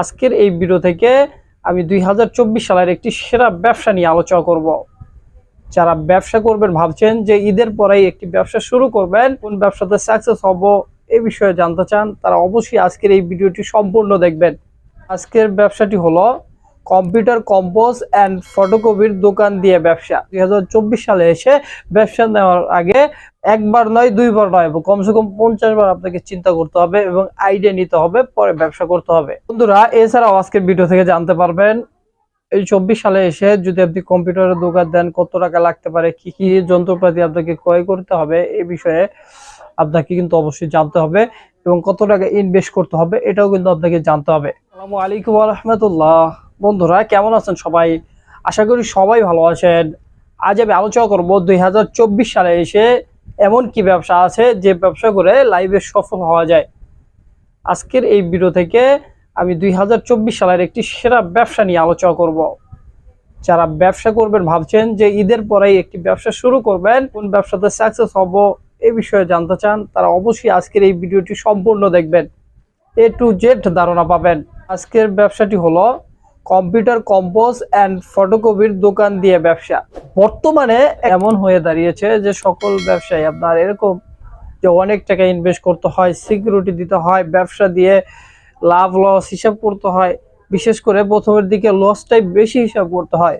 আজকের এই ভিডিও থেকে আমি দুই হাজার চব্বিশ সালের একটি সেরা ব্যবসা নিয়ে আলোচনা করব। যারা ব্যবসা করবেন ভাবছেন যে ঈদের পরেই একটি ব্যবসা শুরু করবেন, কোন ব্যবসাতে সাকসেস হব এই বিষয়ে জানতে চান, তারা অবশ্যই আজকের এই ভিডিওটি সম্পূর্ণ দেখবেন। আজকের ব্যবসাটি হলো কম্পিউটার কম্পোজ অ্যান্ড ফটোকপির দোকান দিয়ে ব্যবসা। দুই হাজার চব্বিশ সালে এসে ব্যবসা নেওয়ার আগে একবার নয়, দুইবার নয় কমসে কম পঞ্চাশ বার আপনাকে চিন্তা করতে হবে এবং আইডিয়া নিতে হবে, পরে ব্যবসা করতে হবে। বন্ধুরা, এছাড়াও আজকের ভিডিও থেকে জানতে পারবেন, এই চব্বিশ সালে এসে যদি আপনি কম্পিউটারের দোকান দেন, কত টাকা লাগতে পারে, কি কি যন্ত্রপাতি আপনাকে ক্রয় করতে হবে এ বিষয়ে আপনাকে কিন্তু অবশ্যই জানতে হবে এবং কত টাকা ইনভেস্ট করতে হবে, এটাও কিন্তু আপনাকে জানতে হবে। আসসালামু আলাইকুম রহমতুল্লাহ। বন্ধুরা, কেমন আছেন সবাই? আশা করি সবাই ভালো আছেন। আজ আমি আলোচনা করব দুই হাজার চব্বিশ সালে এসে এমন কি ব্যবসা আছে যে ব্যবসা করে লাইভে সফল হওয়া যায়। আজকের এই ভিডিও থেকে আমি দুই হাজার চব্বিশ সালের একটি সেরা ব্যবসা নিয়ে আলোচনা করব। যারা ব্যবসা করবেন ভাবছেন যে ঈদের পরেই একটি ব্যবসা শুরু করবেন, কোন ব্যবসাতে সাকসেস হব এ বিষয়ে জানতে চান, তারা অবশ্যই আজকের এই ভিডিওটি সম্পূর্ণ দেখবেন। এ টু জেড ধারণা পাবেন। আজকের ব্যবসাটি হলো কম্পিউটার, কম্পোজ অ্যান্ড ফটোকপির দোকান দিয়ে ব্যবসা। বর্তমানে এমন হয়ে দাঁড়িয়েছে যে সকল ব্যবসায়ী আপনার এরকম যে অনেক টাকা ইনভেস্ট করতে হয় সিকিউরিটি দিতে হয়, ব্যবসা দিয়ে লাভ লস হিসাব করতে হয়। বিশেষ করে প্রথমের দিকে লসটাই বেশি হিসাব করতে হয়।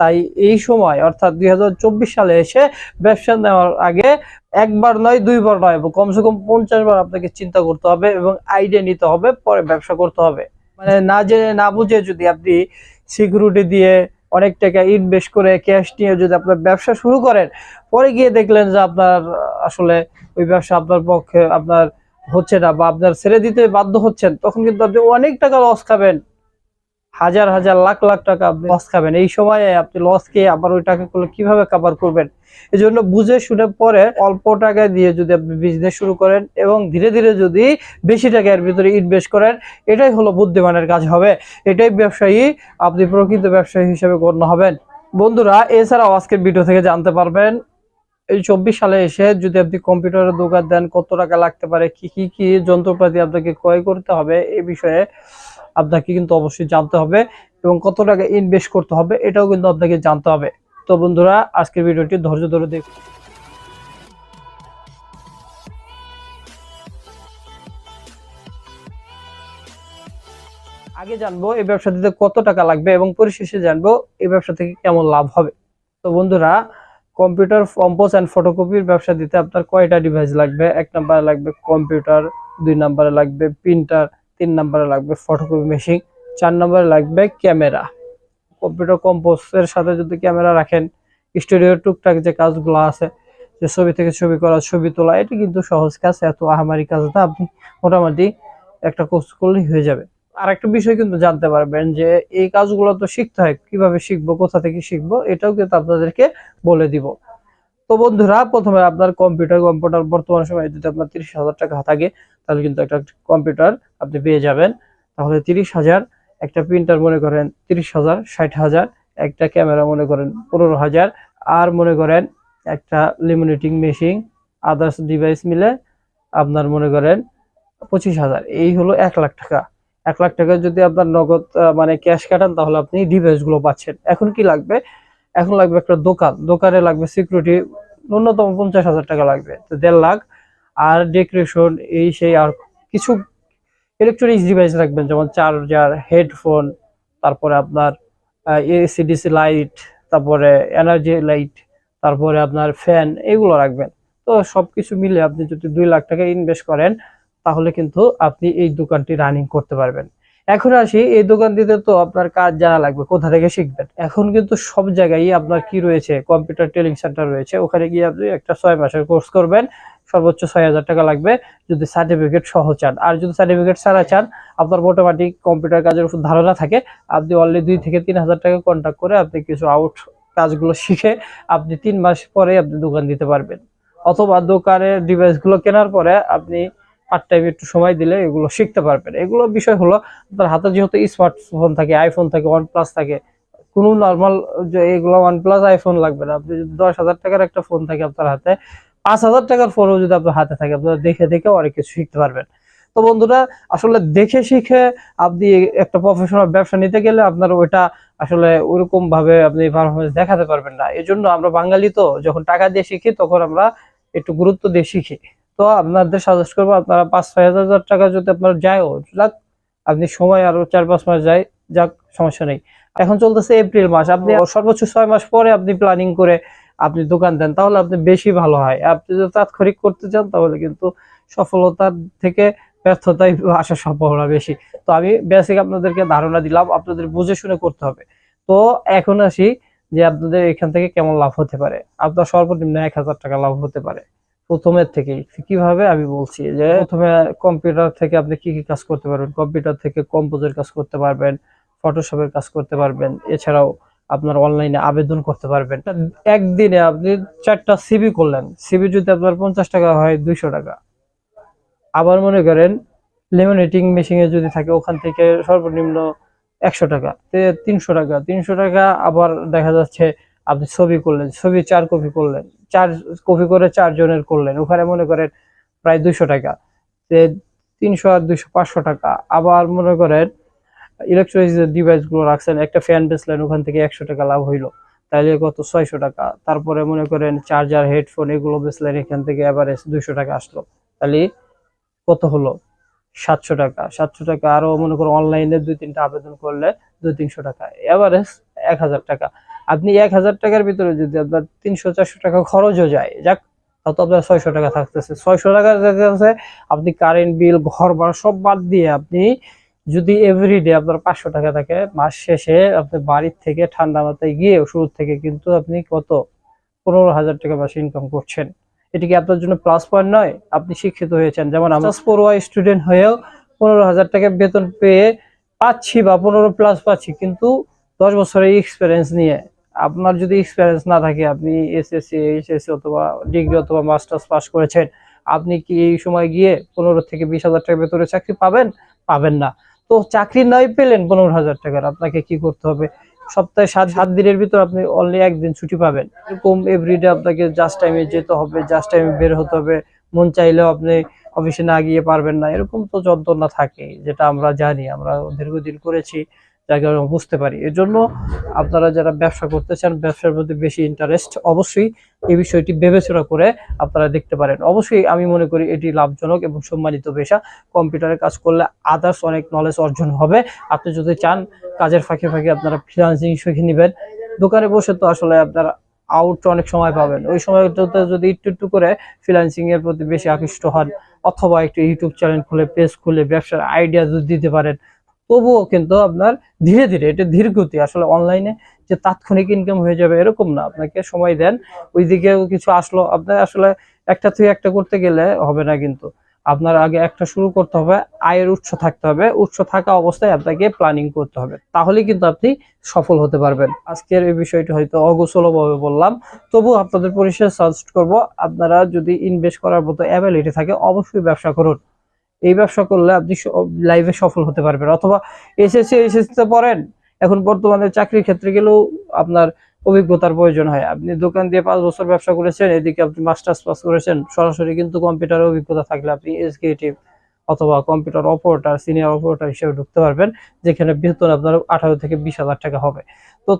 তাই এই সময়, অর্থাৎ দুই হাজার চব্বিশ সালে এসে ব্যবসা নেওয়ার আগে একবার নয়, দুইবার নয়, কমসে কম পঞ্চাশ বার আপনাকে চিন্তা করতে হবে এবং আইডিয়া নিতে হবে, পরে ব্যবসা করতে হবে। মানে না জেনে, না বুঝে যদি আপনি সিকিউরিটি দিয়ে অনেক টাকা ইনভেস্ট করে ক্যাশ নিয়ে যদি আপনার ব্যবসা শুরু করেন, পরে গিয়ে দেখলেন যে আপনার, আসলে ওই ব্যবসা আপনার পক্ষে আপনার হচ্ছে না বা আপনার ছেড়ে দিতে বাধ্য হচ্ছেন, তখন কিন্তু আপনি অনেক টাকা লস খাবেন। হাজার হাজার লাখ লাখ টাকা লস খাবেন। এই সময়ে আপনি লস খেয়ে আবার ওই টাকাগুলো কীভাবে কাভার করবেন? এই জন্য বুঝে শুনে পরে অল্প টাকা দিয়ে যদি আপনি বিজনেস শুরু করেন এবং ধীরে ধীরে যদি বেশি টাকা এর ভিতরে ইনভেস্ট করেন, এটাই হলো বুদ্ধিমানের কাজ হবে। এটাই ব্যবসায়ী, আপনি প্রকৃত ব্যবসায়ী হিসেবে গণ্য হবেন। বন্ধুরা, এছাড়াও আজকের ভিডিও থেকে জানতে পারবেন, এই চব্বিশ সালে এসে যদি আপনি কম্পিউটারের দোকান দেন, কত টাকা লাগতে পারে, কি কি কি যন্ত্রপাতি আপনাকে ক্রয় করতে হবে এই বিষয়ে আপনাকে কিন্তু অবশ্যই জানতে হবে এবং কত টাকা ইনভেস্ট করতে হবে এটাও কিন্তু আপনাকে জানতে হবে। তো বন্ধুরা, আজকের ভিডিওটি ধৈর্য ধরে দেখুন আগে জানব এই ব্যবসা দিতে কত টাকা লাগবে এবং পরিশেষে জানব এই ব্যবসা থেকে কেমন লাভ হবে। তো বন্ধুরা কম্পিউটার কম্পোজ অ্যান্ড ফটোকপির ব্যবসা দিতে আপনার কয়টা ডিভাইস লাগবে? এক নাম্বারে লাগবে কম্পিউটার দুই নাম্বারে লাগবে প্রিন্টার তিন নম্বরে লাগবে ফটোকপি মেশিন চার নম্বরে লাগবে ক্যামেরা কম্পিউটার কম্পোজের সাথে যদি ক্যামেরা রাখেন স্টুডিও টুকটাক যে কাজগুলো আছে, যে ছবি থেকে ছবি করা, ছবি তোলা, এটা কিন্তু সহজ কাজ, এত আহামারি কাজ না, আপনি মোটামুটি একটা কোর্স করলেই হয়ে যাবে। আর একটা বিষয় কিন্তু জানতে পারবেন যে, এই কাজগুলো তো শিখতে হয়, কীভাবে শিখব, কোথা থেকে শিখব, এটাও কিন্তু আপনাদেরকে বলে দিব। তো বন্ধুরা, প্রথমে আপনার কম্পিউটার কম্পিউটার বর্তমান সময়ে যদি আপনার তিরিশ হাজার টাকা থাকে, তাহলে কিন্তু একটা কম্পিউটার আপনি পেয়ে যাবেন। তাহলে তিরিশ হাজার, একটা প্রিন্টার মনে করেন তিরিশ হাজার, ষাট হাজার, একটা ক্যামেরা মনে করেন পনেরো হাজার, আর মনে করেন একটা লিমিনেটিং মেশিন আদার্স ডিভাইস মিলে আপনার মনে করেন পঁচিশ হাজার। এই হলো এক লাখ টাকা। এক লাখ টাকা যদি আপনার নগদ মানে ক্যাশ কাটান, তাহলে আপনি ডিভাইসগুলো পাচ্ছেন। এখন কি লাগবে? এখন লাগবে একটা দোকান। দোকানে লাগবে সিকিউরিটি ন্যূনতম পঞ্চাশ হাজার টাকা লাগবে, তো দেড় লাখ। আর ডেকোরেশন এই সেই আর কিছু ইলেকট্রনিক্স ডিভাইস রাখবেন, যেমন চার্জার হেডফোন তারপরে আপনার এসিডিসি লাইট তারপরে এনার্জি লাইট তারপরে আপনার ফ্যান এগুলো রাখবেন। তো সবকিছু মিলে আপনি যদি দুই লাখ টাকা ইনভেস্ট করেন, তাহলে কিন্তু আপনি এই দোকানটি রানিং করতে পারবেন। এখন আসি, এই দোকান দিতে তো আপনার কাজ জানা লাগবে, কোথা থেকে শিখবেন? এখন কিন্তু সব জায়গায় আপনার কি রয়েছে, কম্পিউটার ট্রেনিং সেন্টার রয়েছে, ওখানে গিয়ে আপনি একটা ছয় মাসের কোর্স করবেন, সর্বোচ্চ ছয় হাজার টাকা লাগবে, যদি সার্টিফিকেট সহ চান। আর যদি সার্টিফিকেট ছাড়া চান, আপনার মোটামুটি কম্পিউটার কাজের উপর ধারণা থাকে, আপনি অলরেডি দুই থেকে তিন হাজার টাকা কন্ট্যাক্ট করে আপনি কিছু আউট কাজগুলো শিখে আপনি তিন মাস পরে আপনি দোকান দিতে পারবেন। অথবা দোকানের ডিভাইসগুলো কেনার পরে আপনি পার্ট টাইম একটু সময় দিলে এগুলো শিখতে পারবেন। এগুলো বিষয় হলো, আপনার হাতে যেহেতু স্মার্টফোন থাকে আইফোন থাকে ওয়ান প্লাস থাকে, কোনো নর্মাল যে এগুলো ওয়ান প্লাস আইফোন লাগবে না। আপনি যদি দশ হাজার টাকার একটা ফোন থাকে আপনার হাতে, পাঁচ হাজার টাকার ফোনও যদি আপনার হাতে থাকে, আপনারা দেখে দেখে অনেক কিছু শিখতে পারবেন। তো বন্ধুরা, আসলে দেখে শিখে আপনি একটা প্রফেশনাল ব্যবসা নিতে গেলে আপনার ওইটা আসলে ওইরকম ভাবে আপনি পারফরমেন্স দেখাতে পারবেন না। এই আমরা বাঙালি তো, যখন টাকা দিয়ে শিখি, তখন আমরা একটু গুরুত্ব দিয়ে শিখি। তো আপনাদের সাজেস্ট করব আপনারা পাঁচ ছয় হাজার টাকা যদি আপনার যায়ও আপনি সময় আরও চার পাঁচ মাস যায় যাক সমস্যা নেই। এখন চলতেছে এপ্রিল মাস আপনি সর্বোচ্চ ছয় মাস পরে আপনি প্ল্যানিং করে আপনি দোকান দেন তাহলে আপনি বেশি ভালো হয়। আপনি যদি তাৎক্ষণিক করতে চান তাহলে কিন্তু সফলতার থেকে ব্যর্থতাই আসার সম্ভাবনা বেশি। তো আমি বেসিক আপনাদেরকে ধারণা দিলাম আপনাদের বুঝে শুনে করতে হবে। তো এখন আসি যে আপনাদের এখান থেকে কেমন লাভ হতে পারে। আপনার সর্বনিম্ন এক হাজার টাকা লাভ হতে পারে। প্রথমের থেকেই কীভাবে আমি বলছি যে প্রথমে কম্পিউটার থেকে আপনি কি কি কাজ করতে পারবেন? কম্পিউটার থেকে কম্পোজের কাজ করতে পারবেন ফটোশপের কাজ করতে পারবেন এছাড়াও আপনার অনলাইনে আবেদন করতে পারবেন। একদিনে আপনি চারটা সিবি করলেন। সিবি যদি আপনার পঞ্চাশ টাকা হয় দুইশো টাকা। আবার মনে করেন লেমিনেটিং মেশিনে যদি থাকে ওখান থেকে সর্বনিম্ন একশো টাকা তিনশো টাকা তিনশো টাকা আবার দেখা যাচ্ছে আপনি ছবি করলেন ছবি চার কপি করলেন। চার, কপি করে চার জনের করলেন। ওখানে মনে করেন প্রায় দুইশো টাকা। তিনশো আর দুইশো পাঁচশো টাকা। আবার মনে করেন ইলেকট্রনিক্স ডিভাইসগুলো রাখছেন, একটা ফ্যান বেচলেন, ওখান থেকে একশো টাকা লাভ হইল। তাহলে কত? ছয়শো টাকা। তারপরে মনে করেন চার্জার হেডফোন এগুলো বেচলেন, এখান থেকে এভারেজ দুইশো টাকা আসলো। তাহলে কত হলো? সাতশো টাকা। সাতশো টাকা আরও মনে করো অনলাইনে দুই তিনটা আবেদন করলে দুই তিনশো টাকা। এভারেজ এক হাজার টাকা। আপনি এক হাজার টাকার ভিতরে যদি আপনার তিনশো চারশো টাকা খরচও যায় যাক তো আপনার ছয়শো টাকা থাকতেছে। ছয়শো টাকা থাকতেছে আপনি কারেন্ট বিল ঘর ভাড়া সব বাদ দিয়ে আপনি যদি এভরিডে আপনার পাঁচশো টাকা থাকে মাস শেষে আপনি বাড়ির থেকে ঠান্ডা মাথায় গিয়ে শুরু থেকে কিন্তু আপনি কত? পনেরো হাজার টাকা মাসে ইনকাম করছেন। এটি কি আপনার জন্য প্লাস পয়েন্ট নয়? আপনি শিক্ষিত হয়েছেন। যেমন আমরা পড়ুয়া স্টুডেন্ট হয়েও পনেরো হাজার টাকা বেতন পেয়ে পাচ্ছি বা পনেরো প্লাস পাচ্ছি কিন্তু দশ বছরের এক্সপিরিয়েন্স নিয়ে আপনার যদি এক্সপিরিয়েন্স না থাকে, আপনি এসএসসি এইচএসসি অথবা ডিগ্রি অথবা মাস্টার্স পাস করেছেন, আপনি কি এই সময় গিয়ে পনেরো থেকে বিশ হাজার টাকা বেতনে চাকরি পাবেন? পাবেন না। তো চাকরি নয় পেলেন পনেরো হাজার টাকার, আপনাকে কি করতে হবে? সপ্তাহে সাত সাত দিনের ভিতর আপনি অনলি একদিন ছুটি পাবেন। এরকম এভরিডে আপনাকে জাস্ট টাইমে যেতে হবে জাস্ট টাইমে বের হতে হবে। মন চাইলেও আপনি অফিসে না গিয়ে পারবেন না। এরকম তো যন্ত্রণা থাকে, যেটা আমরা জানি, আমরা দীর্ঘদিন করেছি। যাকে আমরা বুঝতে পারি। এর জন্য আপনারা যারা ব্যবসা করতে চান, ব্যবসার প্রতি বেশি ইন্টারেস্ট অবশ্যই এই বিষয়টি বিবেচনা করে আপনারা দেখতে পারেন। অবশ্যই আমি মনে করি এটি লাভজনক এবং সম্মানিত পেশা। কম্পিউটারে কাজ করলে আদার্স অনেক নলেজ অর্জন হবে। আপনি যদি চান, কাজের ফাঁকে ফাঁকে আপনারা ফ্রিলান্সিং শিখে নেবেন। দোকানে বসে তো আসলে আপনারা আউট অনেক সময় পাবেন। ওই সময়টাতে যদি একটু একটু করে ফ্রিলান্সিং এর প্রতি বেশি আকৃষ্ট হন, অথবা একটু ইউটিউব চ্যানেল খুলে পেজ খুলে, ব্যবসার আইডিয়া যদি দিতে পারেন তবুও কিন্তু আপনার ধীরে ধীরে, এটা ধীর গতি আসলে অনলাইনে যে তাৎক্ষণিক ইনকাম হয়ে যাবে এরকম না, আপনাকে সময় দেন। ওইদিকেও কিছু আসলো, আপনার আসলে একটা থেকে একটা করতে গেলে হবে না কিন্তু। আপনার আগে একটা শুরু করতে হবে, আয়ের উৎস থাকতে হবে, উৎস থাকা অবস্থায় আপনাকে প্ল্যানিং করতে হবে। তাহলে কিন্তু আপনি সফল হতে পারবেন। আজকের এই বিষয়টি হয়তো অগোছলো ভাবে বললাম তবু আপনাদের পরিষেবা সাজেস্ট করব, আপনারা যদি ইনভেস্ট করার মতো অ্যাবিলিটি থাকে, অবশ্যই ব্যবসা করুন। এই ব্যবসা করলে আপনি লাইফে সফল হতে পারবেন। অথবা এসএসসি এসএসসি তে পড়েন, এখন বর্তমানে চাকরির ক্ষেত্রে গেলেও আপনার অভিজ্ঞতার প্রয়োজন হয়। আপনি দোকান দিয়ে পাঁচ বছর ব্যবসা করেছেন, এদিকে আপনি মাস্টার্স পাস করেছেন, সরাসরি কিন্তু কম্পিউটার অভিজ্ঞতা থাকলে আপনি এক্সিকিউটিভ অথবা কম্পিউটার অপারেটর সিনিয়র অপারেটর হিসেবে ঢুকতে পারবেন, যেখানে বেতন আপনার আঠারো থেকে বিশ হাজার টাকা হবে। তো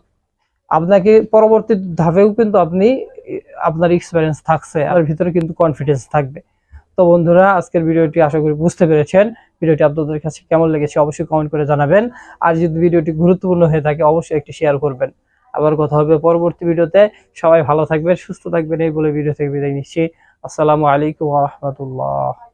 আপনাকে পরবর্তী ধাপেও কিন্তু আপনি, আপনার এক্সপিরিয়েন্স থাকছে, আর ভিতরে কিন্তু কনফিডেন্স থাকবে। তো বন্ধুরা, আজকের ভিডিওটি আশা করি বুঝতে পেরেছেন। ভিডিওটি আপনাদের কাছে কেমন লেগেছে অবশ্যই কমেন্ট করে জানাবেন। আর যদি ভিডিওটি গুরুত্বপূর্ণ হয়ে থাকে, অবশ্যই একটি শেয়ার করবেন। আবার কথা হবে পরবর্তী ভিডিওতে। সবাই ভালো থাকবেন, সুস্থ থাকবেন, এই বলে ভিডিও থেকে বিদায় নিচ্ছি। আসসালামু আলাইকুম রহমতুল্লাহ।